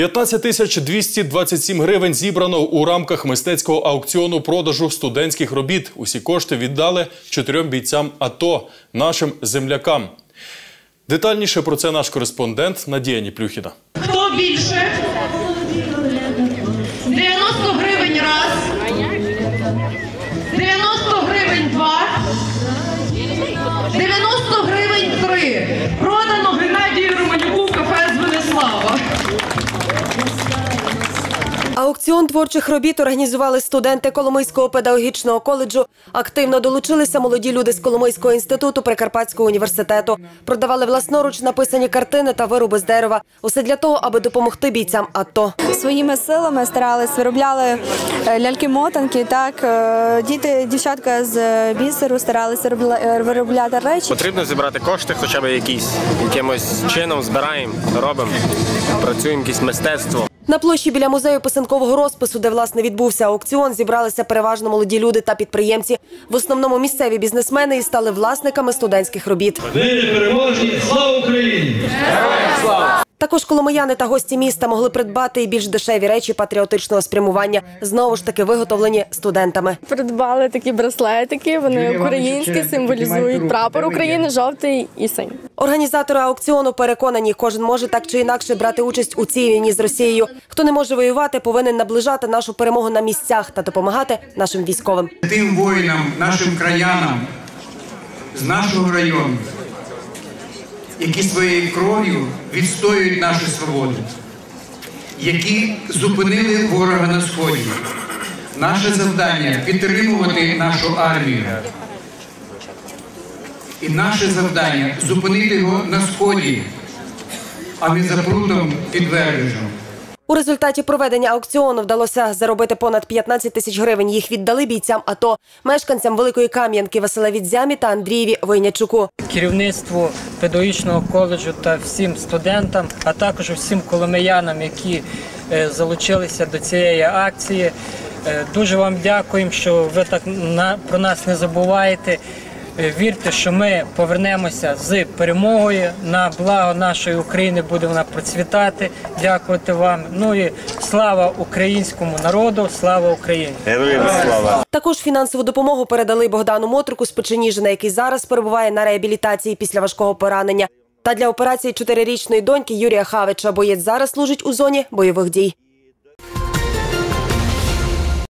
15 тисяч 227 гривень зібрано у рамках мистецького аукціону продажу студентських робіт. Усі кошти віддали чотирьом бійцям АТО, нашим землякам. Детальніше про це наш кореспондент Надія Ніплюхіна. Хто більше? 90 гривень раз. 90 гривень два. 90 гривень три. Obrigado. Аукціон творчих робіт організували студенти Коломийського педагогічного коледжу. Активно долучилися молоді люди з Коломийського інституту Прикарпатського університету. Продавали власноруч написані картини та вироби з дерева. Усе для того, аби допомогти бійцям АТО. Своїми силами старались, виробляли е, ляльки-мотанки. Так е, діти, дівчатка з бісеру старалися е, виробляти речі. Потрібно зібрати кошти, хоча б якісь якимось чином збираємо, робимо, працюємо якесь мистецтво. На площі біля музею писанкового розпису, де власне відбувся аукціон, зібралися переважно молоді люди та підприємці. В основному місцеві бізнесмени і стали власниками студентських робіт. Нині переможні! Слава Україні! Також коломияни та гості міста могли придбати і більш дешеві речі патріотичного спрямування, знову ж таки виготовлені студентами. Придбали такі браслетики. Вони українські символізують прапор України, жовтий і синій. Організатори аукціону переконані, кожен може так чи інакше брати участь у цій війні з Росією. Хто не може воювати, повинен наближати нашу перемогу на місцях та допомагати нашим військовим. тим воїнам, нашим краянам з нашого району, які своєю кров'ю відстоюють нашу свободу, які зупинили ворога на сході. Наше завдання підтримувати нашу армію. І наше завдання зупинити його на сході, а не за прутом під. У результаті проведення аукціону вдалося заробити понад 15 тисяч гривень. Їх віддали бійцям АТО, мешканцям Великої Кам'янки Василеві Дзямі та Андрієві Войнячуку. керівництву педагогічного коледжу та всім студентам, а також всім коломиянам, які е, залучилися до цієї акції. Е, Дуже вам дякуємо, що ви так на, про нас не забуваєте. Е, Вірте, що ми повернемося з перемогою на благо нашої України. Буде вона процвітати. Дякувати вам. Ну і слава українському народу, слава Україні! Також фінансову допомогу передали Богдану Мотрику з Печеніжина, який зараз перебуває на реабілітації після важкого поранення. Та для операції чотирирічної доньки Юрія Хавича боєць зараз служить у зоні бойових дій.